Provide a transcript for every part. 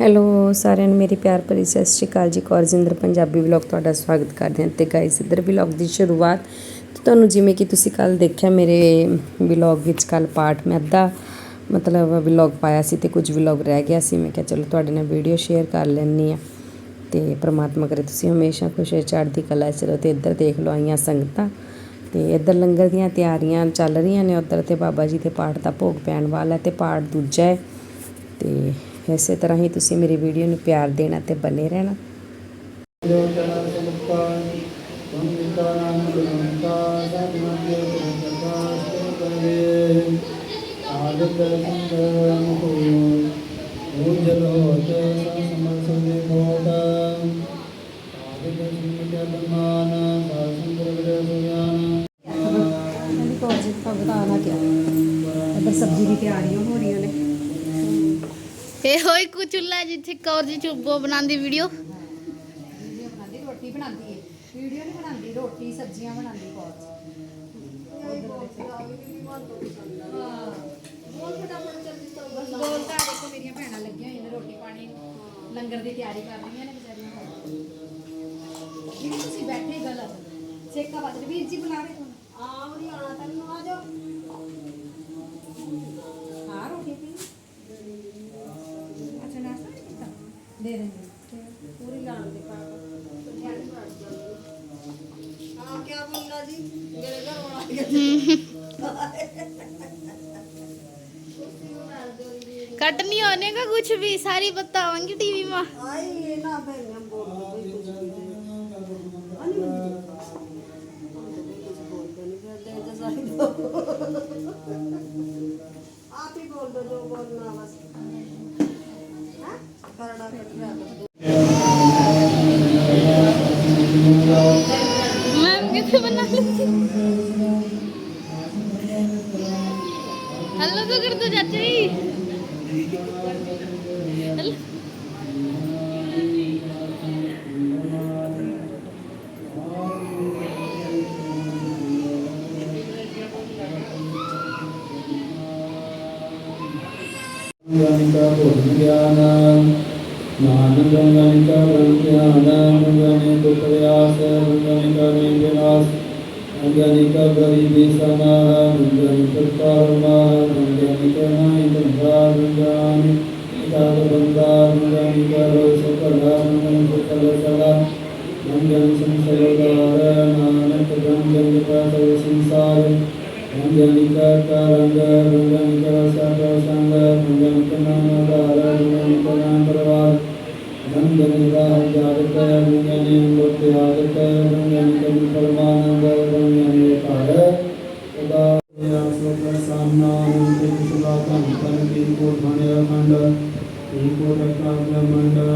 Hello ਸਾਰਿਆਂ ਨੂੰ, ਮੇਰੀ ਪਿਆਰ ਭਰੀ ਸਤਿ ਸ਼੍ਰੀ ਅਕਾਲ ਜੀ। ਕੌਰਜਿੰਦਰ ਪੰਜਾਬੀ ਵਲੌਗ ਤੁਹਾਡਾ ਸਵਾਗਤ ਕਰਦੇ ਹਾਂ ਤੇ ਗਾਇਸ ਇੱਧਰ ਵਲੌਗ ਦੀ ਸ਼ੁਰੂਆਤ ਤੇ ਤੁਹਾਨੂੰ ਜਿਵੇਂ ਕਿ ਤੁਸੀਂ ਕੱਲ ਦੇਖਿਆ, ਮੇਰੇ ਵਲੌਗ ਵਿੱਚ ਕੱਲ ਪਾਠ ਮੈਂ ਅੱਧਾ ਮਤਲਬ ਵਲੌਗ ਪਾਇਆ ਸੀ ਤੇ ਕੁਝ ਵਲੌਗ ਰਹਿ ਗਿਆ ਸੀ। ਮੈਂ ਕਿਹਾ ਚਲੋ ਤੁਹਾਡੇ ਨਾਲ ਵੀਡੀਓ ਸ਼ੇਅਰ ਕਰ ਲੈਣੀ ਆ ਤੇ ਪ੍ਰਮਾਤਮਾ ਕਰੇ ਤੁਸੀਂ ਹਮੇਸ਼ਾ ਖੁਸ਼ ਚੜ੍ਹਦੀ ਕਲਾ 'ਚ ਰਹੋ ਤੇ ਇੱਧਰ ਦੇਖ ਲਓ ਆਈਆਂ ਸੰਗਤਾਂ ਤੇ ਇੱਧਰ ਲੰਗਰ ਦੀਆਂ ਤਿਆਰੀਆਂ ਚੱਲ ਰਹੀਆਂ ਨੇ। ਉੱਧਰ ਤੇ ਬਾਬਾ ਜੀ ਦੇ ਪਾਠ ਦਾ ਭੋਗ ਪੈਣ ਵਾਲਾ ਹੈ ਤੇ ਪਾਠ ਦੂਜਾ ਹੈ ਤੇ ਇਸੇ ਤਰ੍ਹਾਂ ਹੀ ਤੁਸੀਂ ਮੇਰੀ ਵੀਡੀਓ ਨੂੰ ਪਿਆਰ ਦੇਣਾ ਤੇ ਬਨੇ ਰਹਿਣਾ। ਕਹਿੰਦੀ ਕੌਰ ਇੱਧਰ ਸਬਜ਼ੀ ਦੀ ਤਿਆਰੀਆਂ ਹੋ ਰਹੀਆਂ ਨੇ। ਇਹ ਹੋਈ ਕੋ ਚੁੱਲਾ ਜਿੱਥੇ ਕੌਰ ਜੀ ਚੁੱਬੋ ਬਣਾਉਂਦੀ ਵੀਡੀਓ ਵੀਡੀਓ ਬਣਾਉਂਦੀ ਰੋਟੀ ਬਣਾਉਂਦੀ ਹੈ ਵੀਡੀਓ ਨਹੀਂ ਬਣਾਉਂਦੀ ਰੋਟੀ ਸਬਜ਼ੀਆਂ ਬਣਾਉਂਦੀ ਕੌਰ ਬਸ ਗੋਲ ਘਰ ਦੇਖੋ ਮੇਰੀਆਂ ਭੈਣਾਂ ਲੱਗੀਆਂ ਹੋਈਆਂ ਨੇ ਰੋਟੀ ਪਾਣੀ ਲੰਗਰ ਦੀ ਤਿਆਰੀ ਕਰ ਰਹੀਆਂ ਨੇ ਵਿਚਾਰੀਆਂ ਜਿਹੜੀ ਤੁਸੀਂ ਬੈਠੇ ਗਲਤ ਸੇਕਾ ਬਾਦ ਵੀਰ ਜੀ ਬੁਲਾ ਰਹੇ ਤੁਹਾਨੂੰ ਆ ਉਹਦੀ ਆਣਾ ਤੈਨੂੰ ਆ ਜਾਓ कट नहीं होने का कुछ भी, सारी बतावांगी टीवी में। आप ही? बोल दो जो बोलना बस हाँ करना कर ਗਨਿਕਾ ਭੁਜਨ ਗਿਆਨ ਨਾਨਕ ਗਨਿਕਾ ਭੁਜਨ ਗਿਆਨ ਗਨੇ ਦੁਖ ਵਿਆਸ ਗਨਿਕਾ ਨੇ ਵਿਨਾਸ ਗਨਿਕਾ ਗਰੀਬੀ ਸਮਾ ਗਨਿਕਾ ਕਰਮਾ ਗਨਿਕਾ ਨਾਇ ਦੰਦਾ ਗਨਿ ਇਕਾਦ ਬੰਦਾ ਗਨਿਕਾ ਰੋਸ ਕਲਾ ਗਨਿਕਾ ਕਲ ਸਲਾ ਗਨਿਕਾ ਸੰਸਰਗਾਰ ਨਾਨਕ ਗਨਿਕਾ ਸਭ ਸੰਸਾਰ Punjanika Karanga Punjanika Sata Sangha Punjanika Nama Dhara Punjanika Nam Parvar Punjanika Hajagataya Punjanika Murti Hajagataya Punjanika Parmananda Punjanika Pahara Tata Yaya Sota Samna Hunti Kusulata Hitan Kinko Dhanaya Manda Kinko Rakavya Manda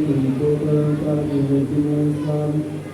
Kinko Rakavya Manda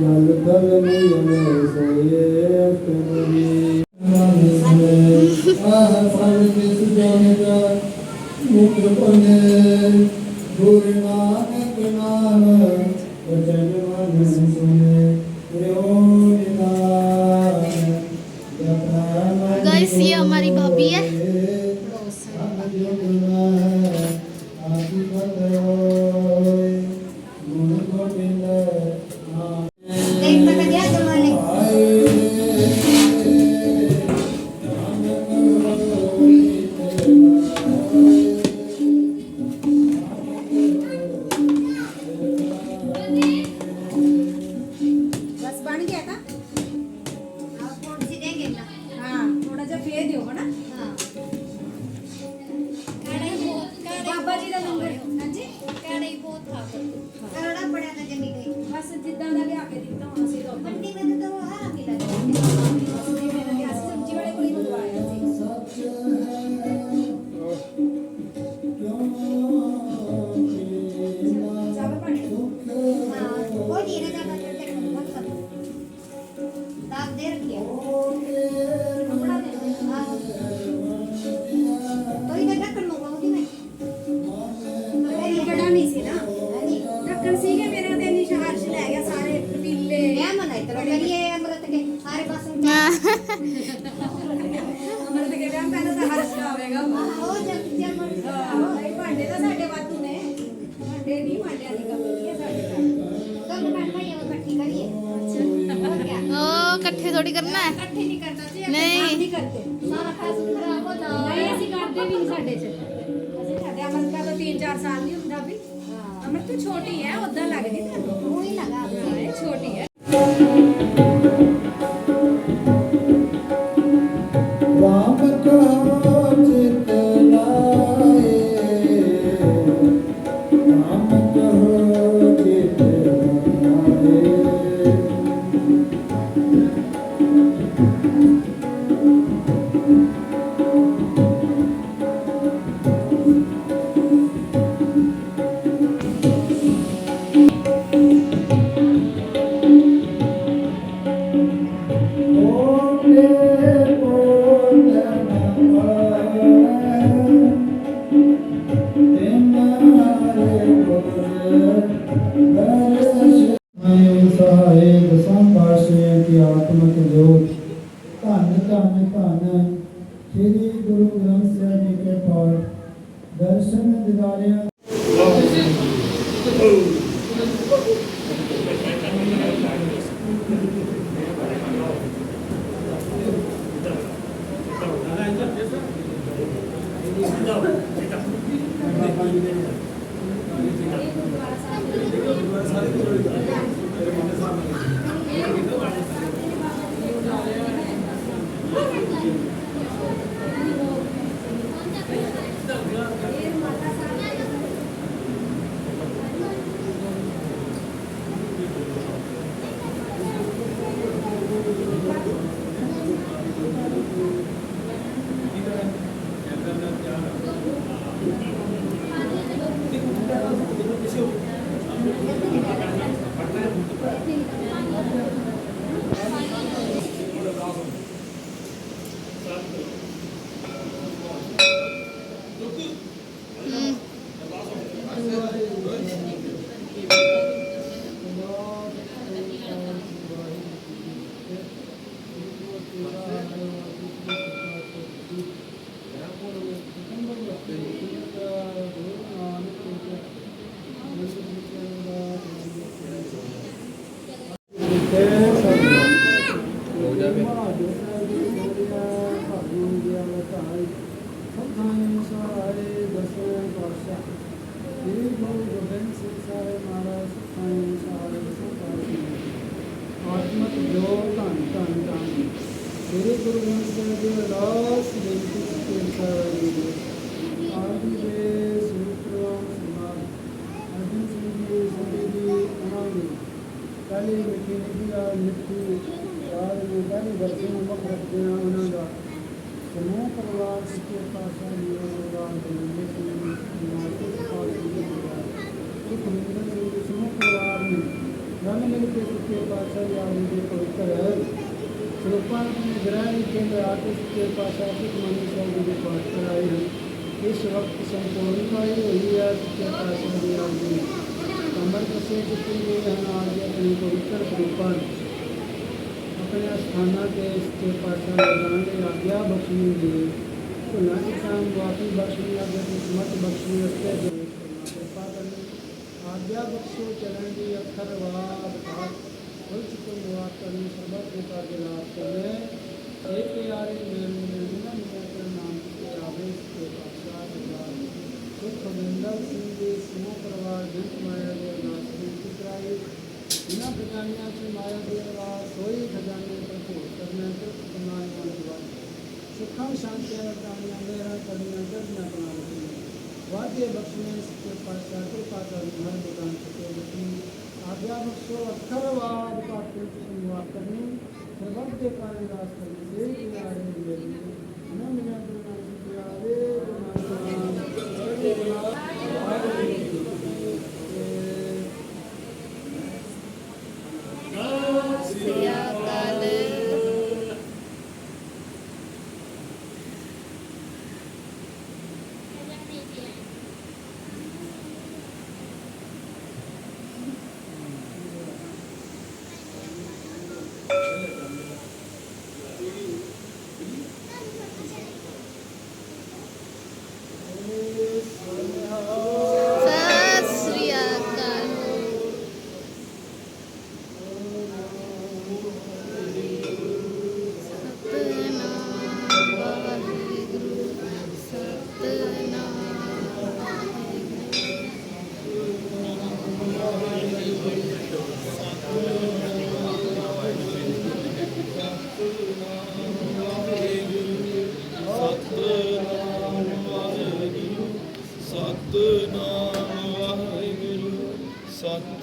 गल पर नियम से कभी أهفل بسجنك مطرقنا دور ما أكمل وجل ما نسجن ਨਹੀਂ ਅਸੀਂ ਕਰਦੇ ਵੀ ਨਹੀਂ ਸਾਡੇ ਚ ਅਸੀਂ ਸਾਡੇ ਅਮਰ ਦਾ ਤਾਂ 3-4 ਸਾਲ ਨਹੀਂ ਹੁੰਦਾ ਵੀ ਅਮਰ ਤੂੰ ਛੋਟੀ ਹੈ ਉਦਾਂ ਲੱਗਦੀ ਤੈਨੂੰ ਉਹ ਹੀ ਲਗਾ ਇਹ ਛੋਟੀ ਹੈ ਰਾਮ ਕਹੋ ਧੰਨ ਧੰਨ ਧੰਨ। ਸ੍ਰੀ ਗੁਰੂ ਗ੍ਰੰਥ ਸਾਹਿਬ ਜੀ ਕੇ ਪਾਠ ਦਰਸ਼ਨ ਦਿਦਾਰਿਆਂ ਗੁਰੂ ਗ੍ਰੰਥ ਸਾਹਿਬ ਜੀ ਅਰਦਾਸ ਬੇਨਤੀ ਸੱਚੇ ਸਾਹਿਬ ਕਾਲੀ ਮਿੱਟੀ ਨਿੱਕੀ ਆ ਮਿੱਟੀ ਰਾਜ ਨੂੰ ਪਹਿਲੀ ਵਰਤੀ ਨੂੰ ਮੁੱਖ ਰੱਖਦੇ ਆ ਉਹਨਾਂ ਦਾ। ਸਮੂਹ ਪਰਿਵਾਰ ਸੱਚੇ ਪਾਤਸ਼ਾਹ ਜੀ ਦਾ ਪ੍ਰਵਾਨ ਕਰਨੇ ਸੀ ਮਾਤੇ ਪਾਤਸ਼ਾਹ ਜੀ ਦਾ ਇੱਕ ਮਿੰਦਰ ਦੇ ਸਮੂਹ ਪਰਿਵਾਰ ਨੇ ਰਲ ਮਿਲ ਕੇ ਸੱਚੇ ਪਾਤਸ਼ਾਹ ਜੀ ਦੇ ਪਵਿੱਤਰ ਸਰੂਪਾਂ ਦੀ ਗ੍ਰਹਿ ਕੇ ਆ ਸੱਚੇ ਪਾਤਸ਼ਾਹ ਜੀ ਮਨੀ ਸਾਹਿਬ ਦੇ ਪਾਠ ਕਰਾਏ ਹਨ। ਇਸ ਵਕਤ ਸੰਪੂਰਨਤਾ ਹੀ ਹੋਈ ਹੈ ਸੱਚੇ ਪਾਤਸ਼ਾਹ ਜੀ ਆਪ अंबर प्रसिद्ध श्री हनुमान्य अपने पवित्र रूप अपने स्थाना के इसके पासा लगाने आज्ञा बख्शने दिए पुनाई काम वापी बख्शनी आगे तो किस्मत बख्शनी रखते हुए कृपा करने आज्ञा बख्शो, चरण की अखर वात करनी चुकुम कृपा के लाभ करें एक प्यारे मेरे नाम के आवेश के पासा सुख बिंदल सिंह जी सिंह परिवार जन बिना खजानिया की माया देवा सोई खजाने पर को करना जब बनाए मन वाद सुखम शांति दानिया मेरा करना जब न बनाए वाद्य बख्शने सबके पाशा को पाशा विधान प्रदान सके लेकिन आज्ञा बख्शो अक्षर वाद का कुछ संवाद करनी प्रभव के कारण राज करने से किनारे मिले न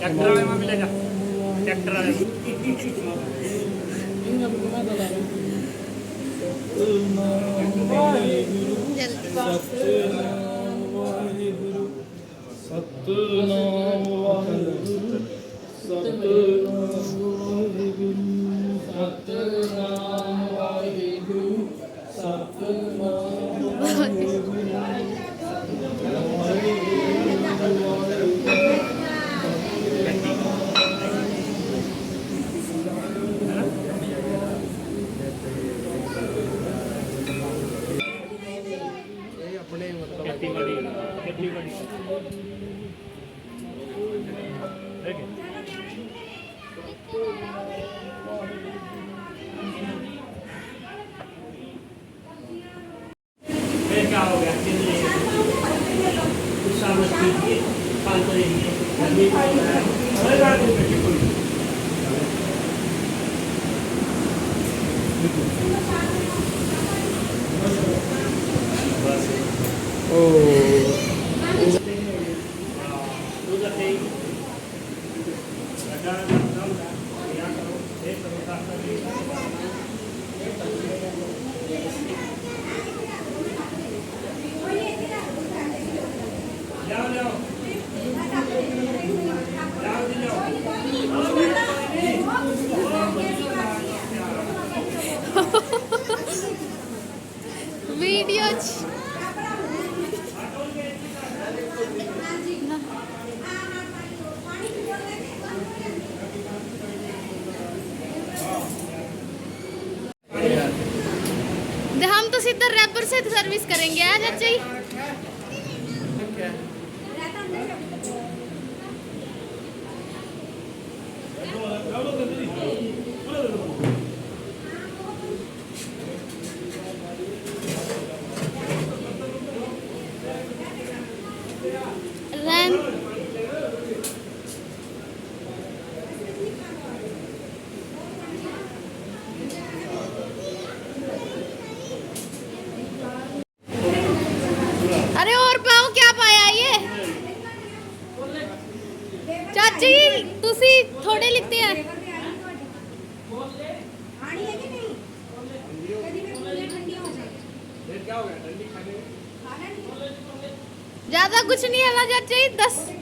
ट्रैक्टर वाले में मिलेगा ट्रैक्टर वाले सतनाम वाहेगुरु सतनाम वाहेगुरु सतनाम Oh. इधर रैपर से सर्विस करेंगे आज अच्छी Thank. ela já tinha das